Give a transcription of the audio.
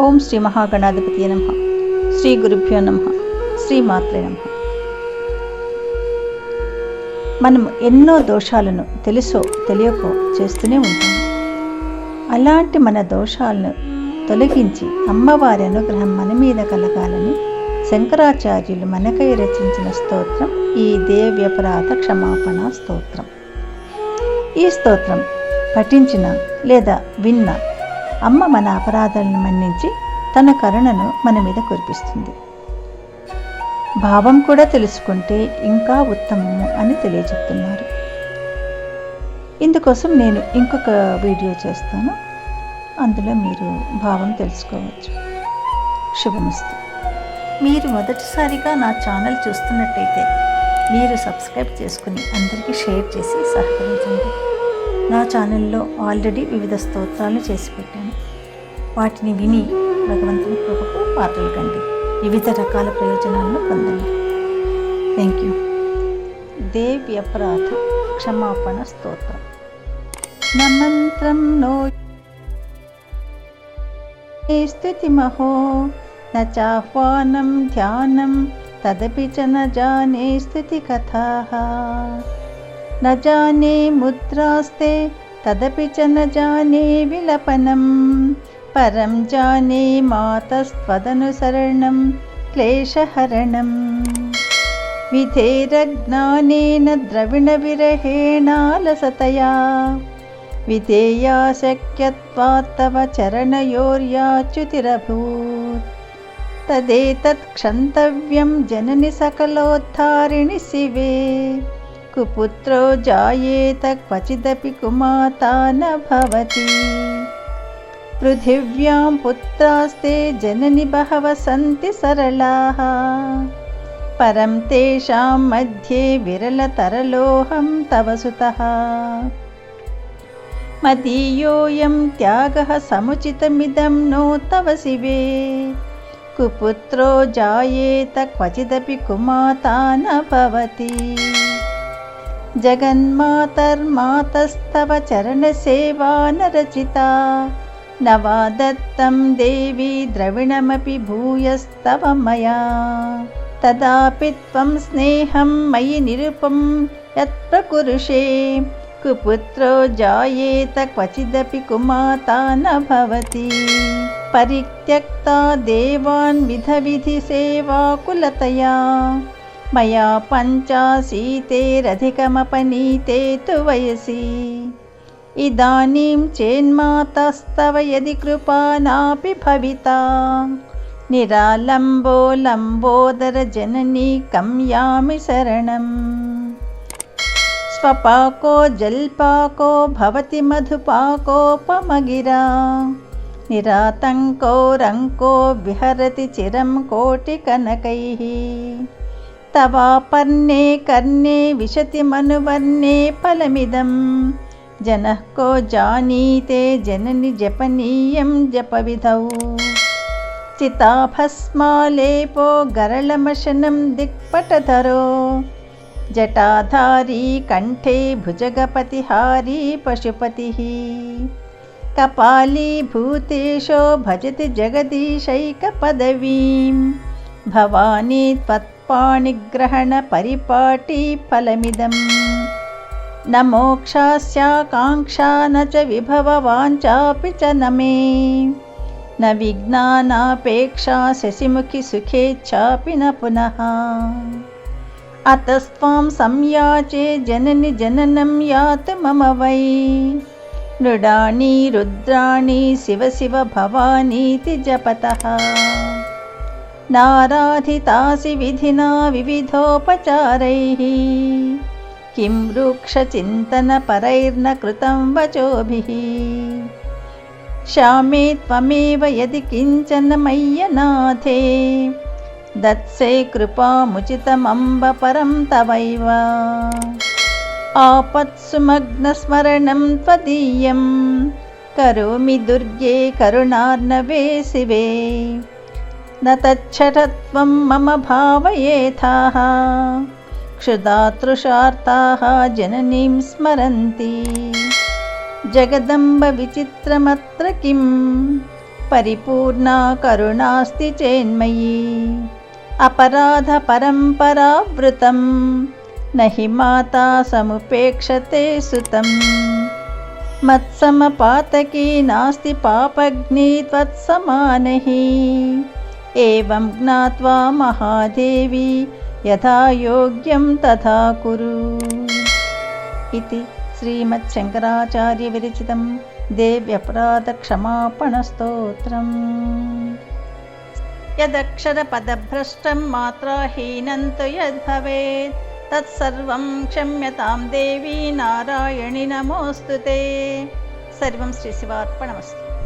ఓం శ్రీ మహాగణాధిపతి నమ. శ్రీ గురుభ్యో నమ. శ్రీ మాత్రే నమ. మనం ఎన్నో దోషాలను తెలుసో తెలియకో చేస్తూనే ఉంటాం. అలాంటి మన దోషాలను తొలగించి అమ్మవారి అనుగ్రహం మన మీద కలగాలని శంకరాచార్యులు మనకై రచించిన స్తోత్రం ఈ దేవ్యపరాధ క్షమాపణ స్తోత్రం. ఈ స్తోత్రం పఠించిన లేదా విన్న అమ్మ మన అపరాధాలను మన్నించి తన కరుణను మన మీద కురిపిస్తుంది. భావం కూడా తెలుసుకుంటే ఇంకా ఉత్తమము అని తెలియజెప్తున్నారు. ఇందుకోసం నేను ఇంకొక వీడియో చేస్తాను. అందులో మీరు భావం తెలుసుకోవచ్చు. శుభమస్తు. మీరు మొదటిసారిగా నా ఛానల్ చూస్తున్నట్టయితే మీరు సబ్స్క్రైబ్ చేసుకుని అందరికీ షేర్ చేసి సహకరించండి. నా ఛానల్లో ఆల్రెడీ వివిధ స్తోత్రాలు చేసి పెట్టాను. వాటిని విని భగవంతుని కృపకు పాత్రలు కండి వివిధ రకాల ప్రయోజనాలను పొందండి థ్యాంక్ యూ దేవ్ అపరాధ క్షమాపణ స్తోత్రం న మంత్రం నో స్థుతిమహో न चाह्वानं ध्यानं तदपि च न जाने स्तुतिकथाः न जाने मुद्रास्ते तदपि च न जाने विलपनं परं जाने मातस्त्वदनुसरणं क्लेशहरणम् विधेरज्ञानेन द्रविणविरहेणालसतया। विधेया शक्यत्वात् तव चरणयोर्याच्युतिरभूत्। तदेतत् क्षन्तव्यं जननि सकलोद्धारिणि शिवे। कुपुत्रो जायेत क्वचिदपि कुमाता न भवति पृथिव्यां पुत्रास्ते जननि बहवः सन्ति सरलाः। परं तेषां मध्ये विरलतरलोऽहं तव सुतः। मदीयोऽयं त्यागः समुचितमिदं नो तव शिवे। कुपुत्रो जायेत क्वचिदपि कुमाता न भवति। जगन्मातर्मातस्तव चरणसेवा न रचिता न वा दत्तं देवी द्रविणमपि भूयस्तव मया तदापि त्वं स्नेहं मयि निरुपं यत्प्रकुरुषे कुपुत्रो जायेत क्वचिदपि कुमाता न भवति परित्यक्ता देवान् विधविधिसेवाकुलतया मया पञ्चाशीतेरधिकमपनीते तु वयसि इदानीं चेन्मातस्तव यदि कृपा नापि भविता निरालम्बो लम्बोदरजननी कं यामि शरणम् स्वपाको जल्पाको भवति मधुपाकोपमगिरा निरातङ्को रङ्को विहरति चिरं कोटिकनकैः तवापर्णे कर्णे विशति मनुवर्णे फलमिदं जनः को जानीते जननि जपनीयं जपविधौ चिताभस्मालेपो गरलमशनं दिक्पटधरो जटाधारी कण्ठे भुजगपतिहारी पशुपतिः कपालीभूतेशो भजति जगदीशैकपदवीं भवानी त्वत्पाणिग्रहणपरिपाटी फलमिदम् न मोक्षास्याकाङ्क्षा न च विभववाञ्चापि च न मे। न विज्ञानापेक्षा शशिमुखि सुखेच्छापि न पुनः। अतस्त्वां संयाचे जननि जननं यातु मम वै। मृडानि रुद्राणि शिव शिव भवानीति जपतः। नाराधितासि विधिना विविधोपचारैः किं वृक्षचिन्तनपरैर्न कृतं वचोभिः श्यामे त्वमेव यदि किञ्चन मय्यनाथे दत्से कृपामुचितमम्ब परं तवैव आपत्सुमग्नस्मरणं त्वदीयं करोमि दुर्गे करुणार्णवे शिवे न तच्छठत्वं मम भावयेथाः क्षुधातृषार्ताः जननीं स्मरन्ति जगदम्ब विचित्रमत्र किं परिपूर्णा करुणास्ति चेन्मयी अपराधपरम्परावृतं न हि माता समुपेक्षते सुतं मत्समपातकी नास्ति पापग्नि त्वत्समानहि एवं ज्ञात्वा महादेवी యథాయోగ్యం తథా కురు ఇది శ్రీమచ్చంకరాచార్య విరచితం देव्यपराधक्षमापणस्तोत्रम् यदक्षरपदभ्रष्टं मात्राहीनं तु यद्भवेत् तत्सर्वं क्षम्यतां देवी नारायणि नमोऽस्तु ते सर्वं श्रीशिवार्पणमस्तु